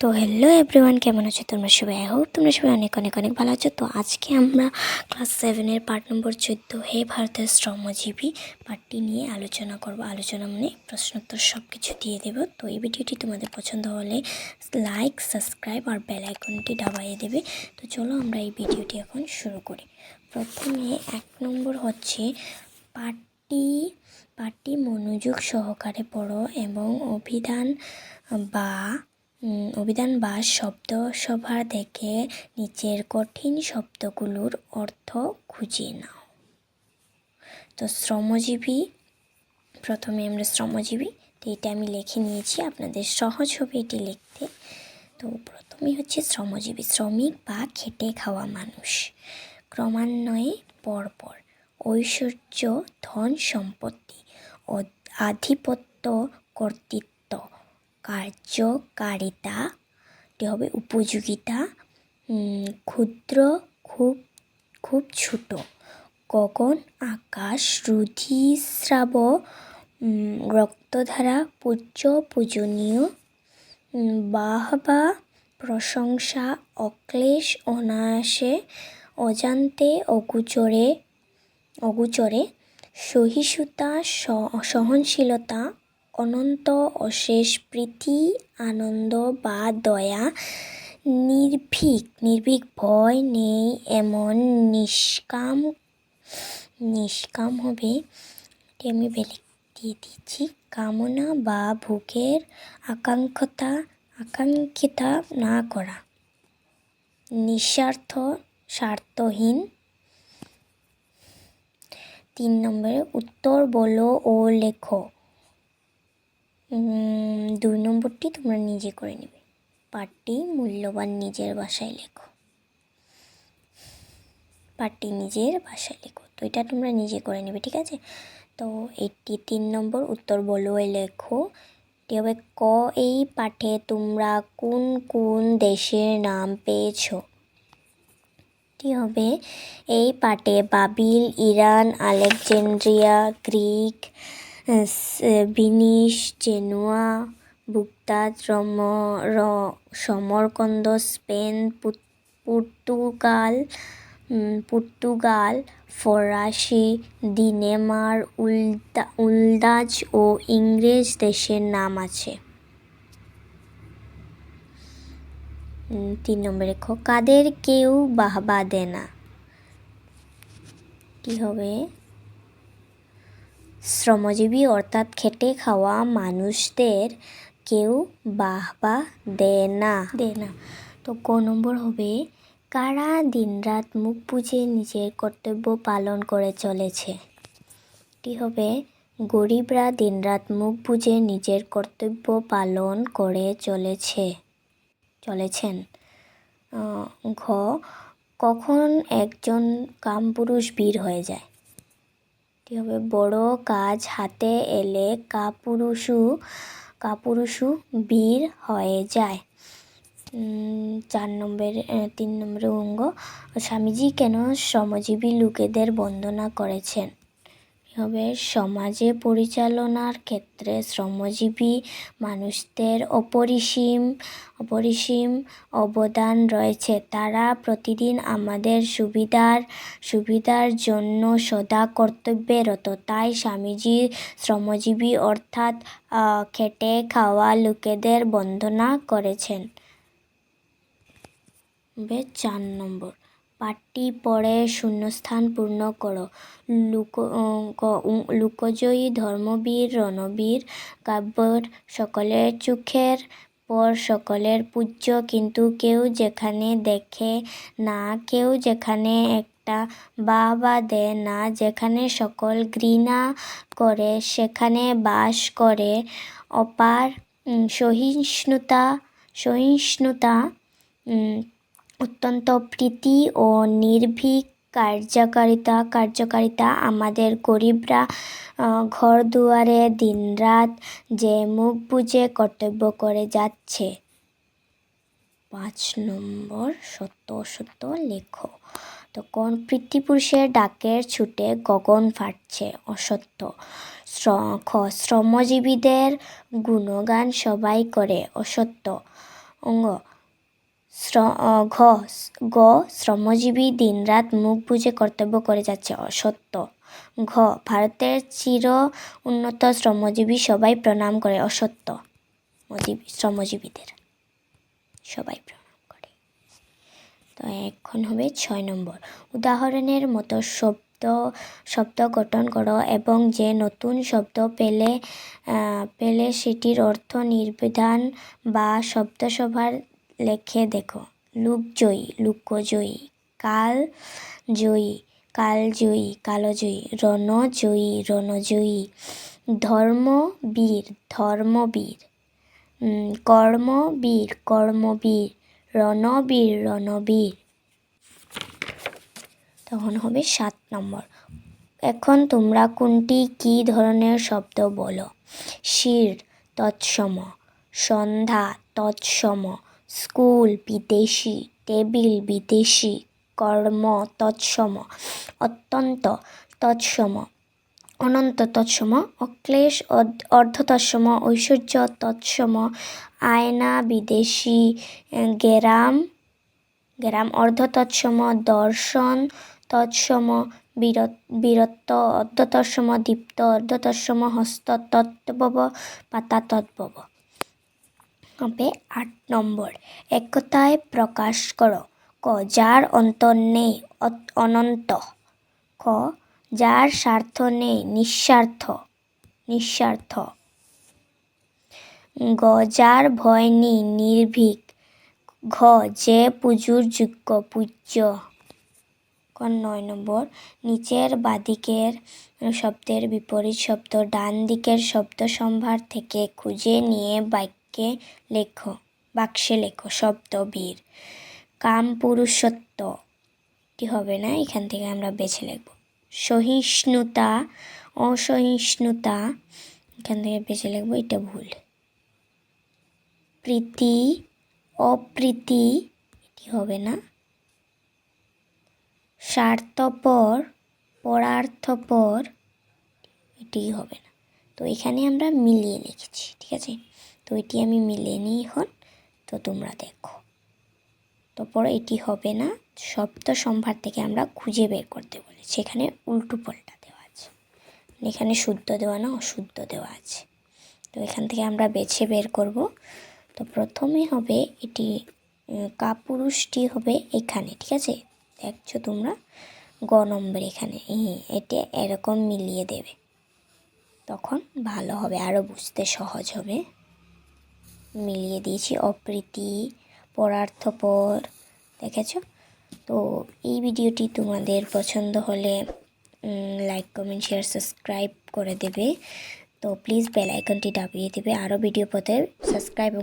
তো hello everyone কেমন আছো তোমরা সবাই? আই হোপ তোমরা সবাই অনেক অনেক অনেক ভালো আছো। তো আজকে আমরা ক্লাস সেভেনের পার্ট নম্বর চোদ্দ, হে ভারতের শ্রমজীবী পার্টটি নিয়ে আলোচনা করব। আলোচনা মানে প্রশ্নোত্তর সব কিছু দিয়ে দেবো। তো এই ভিডিওটি তোমাদের পছন্দ হলে লাইক সাবস্ক্রাইব আর বেল আইকনটি দাবাইয়ে দেবে। তো চলো আমরা এই ভিডিওটি এখন শুরু করি। প্রথমে এক নম্বর হচ্ছে পাঠটি পাঠটি মনোযোগ সহকারে পড়ো এবং অভিধান বা অভিধান বা শব্দ সভা থেকে নিচের কঠিন শব্দগুলোর অর্থ খুঁজে নাও। তো শ্রমজীবী, প্রথমে আমরা শ্রমজীবী, তো এটা আমি লিখে নিয়েছি আপনাদের সহজ হবে এটি লিখতে। তো প্রথমে হচ্ছে শ্রমজীবী, শ্রমিক বা খেটে খাওয়া মানুষ। ক্রমান্বয়ে পরপর ঐশ্বর্য, ধন সম্পত্তি আধিপত্য কর্তৃত্ব কার্যকারিতা এটি হবে উপযোগিতা। ক্ষুদ্র খুব খুব ছোট। গগন, আকাশ রুধিস্রাব রক্তধারা, পূজ্য, পূজনীয়। বাহবা, প্রশংসা, অক্লেশ, অনায়াসে, অজান্তে, অগুচরে অগুচরে, সহিষ্ণুতা সহনশীলতা অনন্ত অশেষ প্রীতি, আনন্দ বা দয়া, নির্ভীক নির্ভীক ভয় নেই এমন নিষ্কাম নিষ্কাম হবে। আমি বেলে দিয়ে দিচ্ছি। কামনা বা ভোগের আকাঙ্ক্ষতা, আকাঙ্ক্ষিতা না করা। নিঃস্বার্থ, স্বার্থহীন। তিন নম্বরে উত্তর বলো ও লেখো। দুই নম্বরটি তোমরা নিজে করে নেবে। পাঠটি মূল্যবান নিজের ভাষায় লেখো। পাঠটি নিজের ভাষায় লেখো। তো এটা তোমরা নিজে করে নেবে, ঠিক আছে? তো এটি তিন নম্বর উত্তর বলো এ লেখো। এটি হবে ক, এই পাঠে তোমরা কোন কোন দেশের নাম পেয়েছ? এটি হবে, এই পাঠে বাবিল, ইরান, আলেকজান্দ্রিয়া, গ্রিক বিনিশ, জেনুয়া বুগদাদ রম, র- সমরকন্দ, স্পেন পর্তুগাল পর্তুগাল, ফরাসি দিনেমার উলদা, উলদাজ ও ইংরেজ দেশের নাম আছে। তিন নম্বরে খ কাদের কেউ বাহবা দেয় না কি হবে? শ্রমজীবী অর্থাৎ খেটে খাওয়া মানুষদের কেউ বাহবা দেয় না। দেয় না। তো ক নম্বর হবে, কারা দিনরাত মুখ বুজে নিজের কর্তব্য পালন করে চলেছে? এটি হবে, গরিবরা দিনরাত মুখ বুজে নিজের কর্তব্য পালন করে চলেছে, চলেছেন। ঘ, কখন একজন কামপুরুষ বীর হয়ে যায়? হবে? বড় কাজ হাতে এলে কাপুরুষু কাপুরুষু বীর হয়ে যায়। চার নম্বর তিন নম্বরের অঙ্গ। স্বামীজি কেন শ্রমজীবী লোকেদের বন্দনা করেছেন? হবে সমাজে পরিচালনার ক্ষেত্রে শ্রমজীবী মানুষদের অপরিসীম অপরিসীম অবদান রয়েছে। তারা প্রতিদিন আমাদের সুবিধার সুবিধার জন্য সদা কর্তব্যরত। তাই স্বামীজি শ্রমজীবী অর্থাৎ খেটে খাওয়া লোকেদের বন্দনা করেছেন। চার নম্বর। পাঠটি পড়ে শূন্যস্থান পূর্ণ করো। লুক লুকোজয়ী ধর্মবীর, রণবীর, কাব্যর সকলের চোখের পর সকলের পূজ্য। কিন্তু কেউ যেখানে দেখে না, কেউ যেখানে একটা বা বা দেয় না, যেখানে সকল ঘৃণা করে, সেখানে বাস করে অপার সহিষ্ণুতা সহিষ্ণুতা অত্যন্ত প্রীতি ও নির্ভীক কার্যকারিতা কার্যকারিতা আমাদের গরিবরা ঘর দুয়ারে দিনরাত যে মুখ বুজে কর্তব্য করে যাচ্ছে। পাঁচ নম্বর সত্য অসত্য লেখো। তো কোন পিতৃপুরুষের ডাকের ছুটে গগন ফাটছে? অসত্য। শ্রমজীবীদের গুণগান সবাই করে, অসত্য। অঙ্গ ঘ গ, শ্রমজীবী দিনরাত মুখ বুজে কর্তব্য করে যাচ্ছে, অসত্য। ঘ, ভারতের চির উন্নত শ্রমজীবী সবাই প্রণাম করে, অসত্য। শ্রমজীবীদের সবাই প্রণাম করে। তো এখন হবে ছয় নম্বর। উদাহরণের মতো শব্দ শব্দ গঠন করো এবং যে নতুন শব্দ পেলে পেলে সেটির অর্থ নির্বিধান বা শব্দসভার লেখে দেখো। লুকজয়ী লুকজয়ী কাল জয়ী কালজয়ী কালজয়ী রণজয়ী রণজয়ী ধর্মবীর ধর্মবীর কর্মবীর কর্মবীর রণবীর রণবীর তখন হবে সাত নম্বর। এখন তোমরা কোনটি কী ধরনের শব্দ বলো? শির তৎসম, সন্ধ্যা তৎসম স্কুল বিদেশি, টেবিল বিদেশি, কর্ম তৎসম, অত্যন্ত তৎসম, অনন্ত তৎসম, অক্লেশ অর্ধ- তৎসম ঐশ্বর্য তৎসম, আয়না বিদেশি গেরাম, গ্রাম অর্ধ তৎসম দর্শন তৎসম, বীরত বীরত্ব অর্ধ তৎসম দীপ্ত অর্ধ তৎসম হস্ত তৎবব, পাতা তৎবব। হবে আট নম্বর। একতায় প্রকাশ করো। ক, যার অন্তর নেই অনন্ত। খ, যার স্বার্থ নেই, নিঃস্বার্থ। নিঃস্বার্থ। গ, যার ভয় নেই, নির্ভীক। ঘ, যে পুজোর যোগ্য, পূজ্য। নয় নম্বর, নিচের বাদিকের শব্দের বিপরীত শব্দ ডান দিকের শব্দ সম্ভার থেকে খুঁজে নিয়ে বাক্যে লেখো, বাক্সে লেখো, শব্দ, বীর, কাম পুরুষত্ব কি হবে না? এখান থেকে আমরা বেছে লিখব। সহিষ্ণুতা, অসহিষ্ণুতা, এখান থেকে বেছে লিখব, এটা ভুল। প্রীতি, অপ্রীতি এটি হবে না? স্বার্থপর, পরার্থপর, এটি হবে না। তো এখানে আমরা মিলিয়ে লিখেছি, ঠিক আছে? তো এটি আমি মিলিয়ে নিই এখন, তো তোমরা দেখো। তো পরে এটি হবে না, শব্দ সম্ভার থেকে আমরা খুঁজে বের করতে বলেছি এখানে উল্টো পাল্টা দেওয়া আছে। এখানে শুদ্ধ দেওয়া না, অশুদ্ধ দেওয়া আছে। তো এখান থেকে আমরা বেছে বের করব। তো প্রথমে হবে এটি কাপুরুষটি হবে এখানে, ঠিক আছে? দেখছ তোমরা? গ নম্বর এখানে। এটা এরকম মিলিয়ে দেবে। তখন ভালো হবে আরও বুঝতে সহজ হবে। মিলিয়ে দিয়েছি। অপ্রীতি, পরার্থপর, দেখেছ? তো এই ভিডিওটি তোমাদের পছন্দ হলে লাইক কমেন্ট শেয়ার সাবস্ক্রাইব করে দেবে। তো প্লিজ বেল আইকনটি দাবিয়ে দেবে। আরও ভিডিও পথে সাবস্ক্রাইব